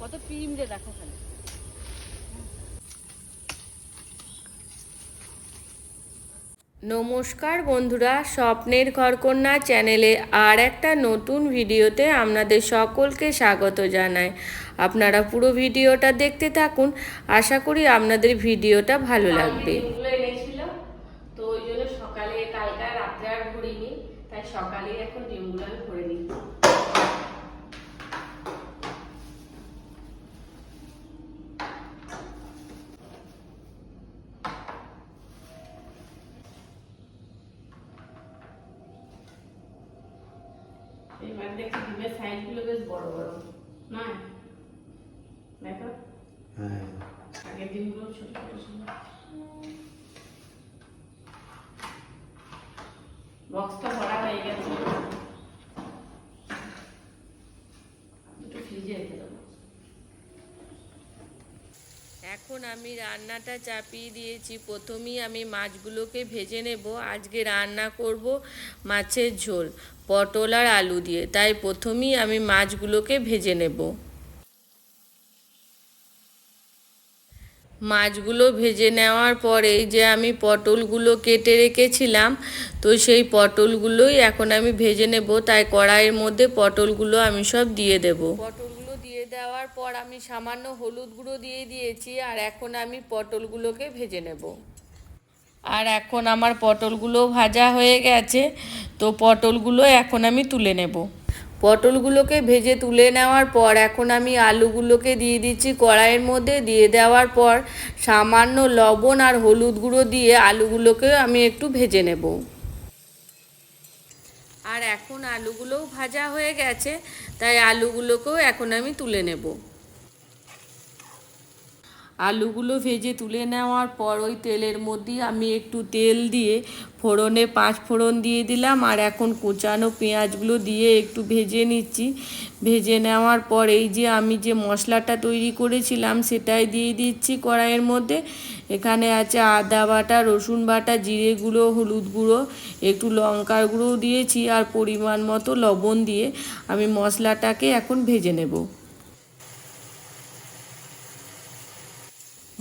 কত পিম যে দেখো খালি। নমস্কার বন্ধুরা স্বপ্নের ঘরকন্যা চ্যানেলে আর একটা নতুন ভিডিওতে আপনাদের সকলকে স্বাগত জানাই। আপনারা পুরো ভিডিওটা দেখতে থাকুন। আশা করি আপনাদের ভিডিওটা ভালো লাগবে ডিমগুলো এনেছিল তো ওই জন্য সকালে কালকে আর রাত্রে আর ভরিনি তাই সকালে এখন ডিমগুলো আমি ভরে নিই এবার দেখছি ডিমের সাইজগুলো বেশ বড় বড় না দেখো হ্যাঁ আগের দিনগুলো ছোট ছোট ছিল বক্সটা ভরা হয়ে গেছে একটু ফ্রিজে রেখে দেবো এখন আমি রান্নাটা চাপিয়ে দিয়েছি। প্রথমেই আমি মাছগুলোকে ভেজে নেব। আজকে রান্না করব মাছের ঝোল, পটল আর আলু দিয়ে। তাই প্রথমেই আমি মাছগুলোকে ভেজে নেব। মাছগুলো ভেজে নেওয়ার পরেই যে আমি পটলগুলো কেটে রেখেছিলাম, তো সেই পটলগুলোই এখন আমি ভেজে নেব। তাই কড়াইয়ের মধ্যে পটলগুলো আমি সব দিয়ে দেব। দিয়ে দেওয়ার পর আমি সামান্য হলুদ গুঁড়ো দিয়ে দিয়েছি আর এখন আমি পটলগুলোকে ভেজে নেব। আর এখন আমার পটলগুলো ভাজা হয়ে গেছে, তো পটলগুলো এখন আমি তুলে নেব। পটলগুলোকে ভেজে তুলে নেওয়ার পর এখন আমি আলুগুলোকে দিয়ে দিচ্ছি কড়াইয়ের মধ্যে। দিয়ে দেওয়ার পর সামান্য লবণ আর হলুদ গুঁড়ো দিয়ে আলুগুলোকে আমি একটু ভেজে নেব। আর এখন আলুগুলোও ভাজা হয়ে গেছে তাই আলুগুলোকেও এখন আমি তুলে নেব। আলুগুলো ভেজে তুলে নেওয়ার পর ওই তেলের মধ্যেই আমি একটু তেল দিয়ে ফোড়নে পাঁচ ফোড়ন দিয়ে দিলাম আর এখন কুচানো পেঁয়াজগুলো দিয়ে একটু ভেজে নিচ্ছি। ভেজে নেওয়ার পর এই যে আমি যে মশলাটা তৈরি করেছিলাম সেটাই দিয়ে দিচ্ছি কড়াইয়ের মধ্যে। এখানে আছে আদা বাটা, রসুন বাটা, জিরে গুঁড়ো, হলুদ গুঁড়ো, একটু লঙ্কার গুঁড়োও দিয়েছি আর পরিমাণ মতো লবণ দিয়ে আমি মশলাটাকে এখন ভেজে নেব।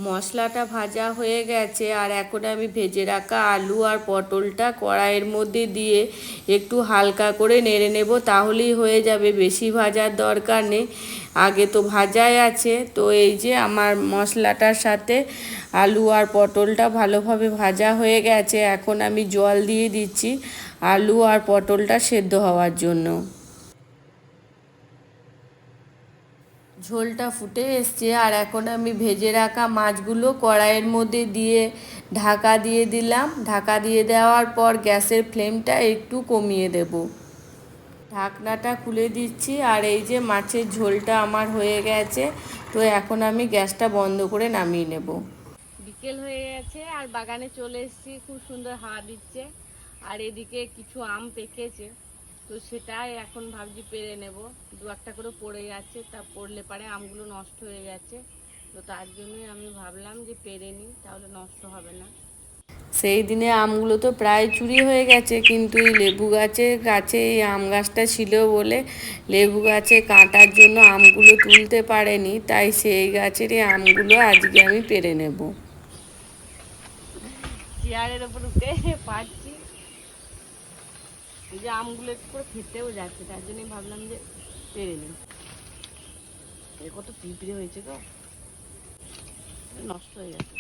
মশলাটা ভাজা হয়ে গেছে আর এখন আমি ভেজে রাখা আলু আর পটলটা কড়াইয়ের মধ্যে দিয়ে একটু হালকা করে নেড়ে নেব, তাহলেই হয়ে যাবে। বেশি ভাজার দরকার নেই। আগে তো ভাজাই আছে, তো এই যে আমার মশলাটার সাথে আলু আর পটলটা ভালোভাবে ভাজা হয়ে গেছে। এখন আমি জল দিয়ে দিচ্ছি আলু আর পটলটা সেদ্ধ হওয়ার জন্য। ঝোলটা ফুটে এসছে আর এখন আমি ভেজে রাখা মাছগুলো কড়াইয়ের মধ্যে দিয়ে ঢাকা দিয়ে দিলাম। ঢাকা দিয়ে দেওয়ার পর গ্যাসের ফ্লেমটা একটু কমিয়ে দেব। ঢাকনাটা খুলে দিচ্ছি আর এই যে মাছের ঝোলটা আমার হয়ে গেছে, তো এখন আমি গ্যাসটা বন্ধ করে নামিয়ে নেব। বিকেল হয়ে গেছে আর বাগানে চলে এসেছি, খুব সুন্দর হাওয়া দিচ্ছে। আর এদিকে কিছু আম পেকেছে। তো সেটাই এখন ভাবছি পেরে নেব। দু একটা করে পড়ে যাচ্ছে তা পড়লে পারে আমগুলো নষ্ট হয়ে যাচ্ছে তো তার জন্যই আমি ভাবলাম যে পেরে নিই তাহলে নষ্ট হবে না। সেই দিনে আমগুলো তো প্রায় চুরি হয়ে গেছে কিন্তু এই লেবু গাছের গাছে এই আম গাছটা ছিল বলে লেবু গাছে কাটার জন্য আমগুলো তুলতে পারেনি তাই সেই গাছের এই আমগুলো আজকে আমি পেরে নেব। চেয়ারের ওপর উঠে পাচ্ছি এই যে আমগুলো একটু করে ফেটেও যাচ্ছে, তার জন্যই ভাবলাম যে পেরে নিই। কত পিঁপড়ে হয়েছে তো নষ্ট হয়ে গেছে।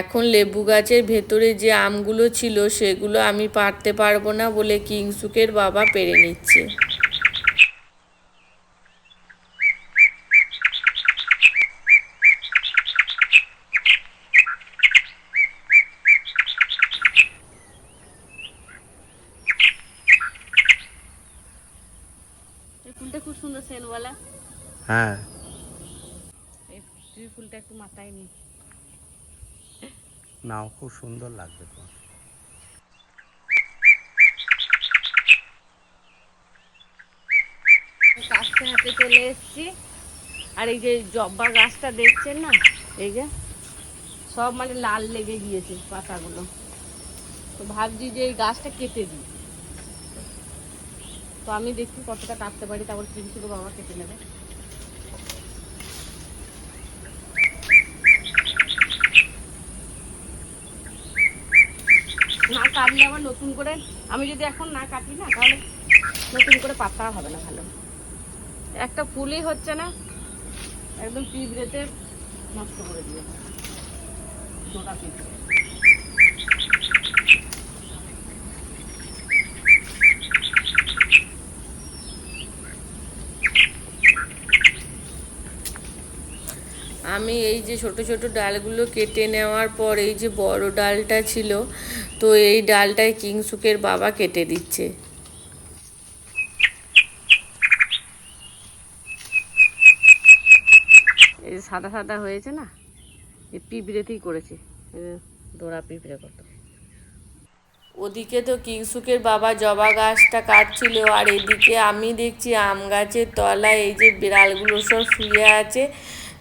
এখন লেবু গাছের ভেতরে যে আমগুলো ছিল সেগুলো আমি পারতে পারব না বলে কিংসুকের বাবা পেরে নিচ্ছে। এই ফুলটা খুব সুন্দর সেনওয়ালা হ্যাঁ। এই ফুলটা একটু মাথায় নি নাও, খুব সুন্দর লাগবে তো কাছতে হাতে চলে এসেছি। আর এই যে জব্বা গাছটা দেখছেন না? এই যে, সব মানে লাল লেগে গিয়েছে পাতাগুলো। তো ভাবছি যে এই গাছটা কেটে দিই। তো আমি দেখি কতটা কাটতে পারি, তারপর তিনশো বাবা কেটে নেবে। না কাটলে আবার নতুন করে, আমি যদি এখন না কাটি না, তাহলে নতুন করে পাতা হবে না ভালো। একটা ফুলই হচ্ছে না, একদম পিঁপড়েতে নষ্ট করে দিয়ে গোটা পিঁপড়ে। আমি এই যে ছোট ছোট ডালগুলো কেটে নেওয়ার পর এই যে বড় ডালটা ছিল, তো এই ডালটায় কিংসুকের বাবা কেটে দিচ্ছে। এই সাদা সাদা হয়েছে না? এই পিঁপড়েতেই করেছে। দোড়া পিঁপড়ে কত। ওদিকে তো কিংসুকের বাবা জবা গাছটা কাটছিল, আর এদিকে আমি দেখছি আম গাছের তলায় এই যে বিড়ালগুলো সব শুয়ে আছে।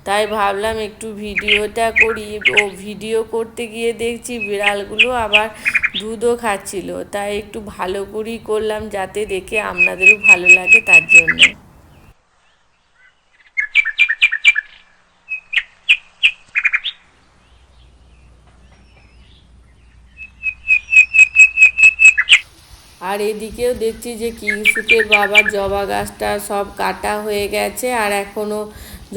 তাই ভাবলাম একটু ভিডিওটা করি। ও ভিডিও করতে গিয়ে দেখছি বিড়ালগুলো আবার দুধও খাচ্ছিল। তাই একটু ভালো করেই করলাম যাতে দেখে আপনাদেরও ভালো লাগে তার জন্য। আর এদিকেও দেখছি যে কিংসুকের বাবার জবা গাছটা সব কাটা হয়ে গেছে আর এখনও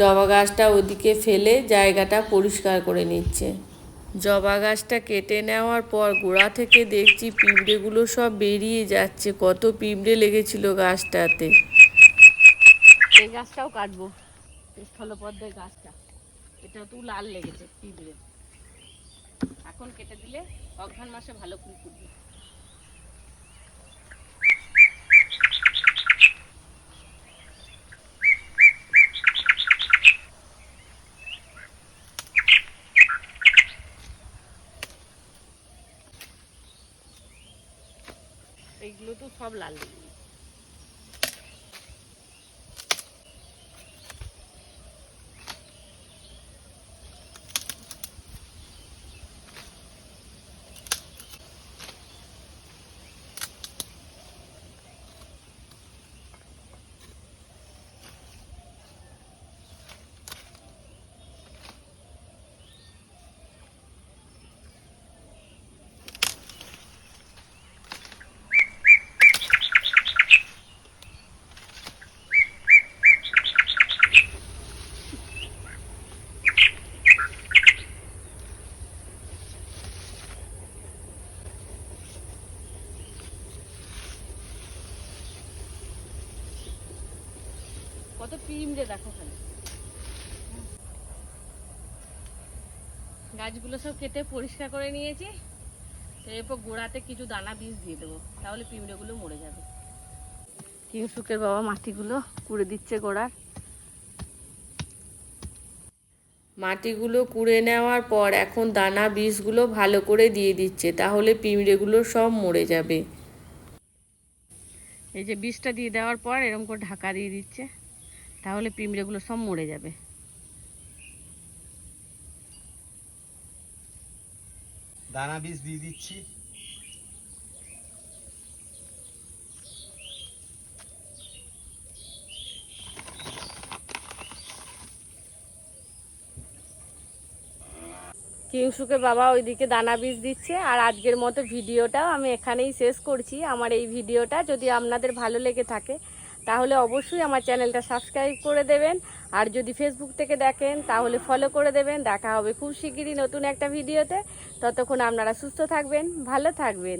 জবা গাছটা ওদিকে ফেলে জায়গাটা পরিষ্কার করে নিচ্ছে। জবা গাছটা কেটে নেওয়ার পর গোড়া থেকে দেখছি পিঁপড়েগুলো সব বেরিয়ে যাচ্ছে। কত পিঁপড়ে লেগেছিল গাছটাতে। এই গাছটাও কাটবো। স্থলপদ্মের গাছটা। এটা তো লাল লেগেছে পিঁপড়ে। এখন কেটে দিলে অঘ্রাণ মাসে ভালো ফুল ফুটবে। এইগুলো তো সব লাল কত দেখো খালি। গাছগুলো সব কেটে পরিষ্কার করে নিয়েছি। তো এরপর গোড়াতে কিছু দানা বীজ দিয়ে দেবো তাহলে পিমড়েগুলো মরে যাবে। কিংসুকের বাবা মাটিগুলো কুড়ে দিচ্ছে গোড়ার। মাটিগুলো কুড়ে নেওয়ার পর এখন দানা বীজগুলো ভালো করে দিয়ে দিচ্ছে তাহলে পিঁপড়েগুলো সব মরে যাবে। এই যে বীজটা দিয়ে দেওয়ার পর এরকম করে ঢাকা দিয়ে দিচ্ছে। তাহলে পিঁমড়েগুলো সব মরে যাবে। দানা বীজ দিয়ে দিচ্ছি। কিংসুকে বাবা ওইদিকে দানা বীজ দিচ্ছে আর আজকের মতো ভিডিওটাও আমি এখানেই শেষ করছি। আমার এই ভিডিওটা যদি আপনাদের ভালো লেগে থাকে তাহলে অবশ্যই আমার চ্যানেলটা সাবস্ক্রাইব করে দেবেন। আর যদি ফেসবুক থেকে দেখেন, তাহলে ফলো করে দেবেন। দেখা হবে খুব শিগগিরই নতুন একটা ভিডিওতে। ততক্ষণ আপনারা সুস্থ থাকবেন, ভালো থাকবেন।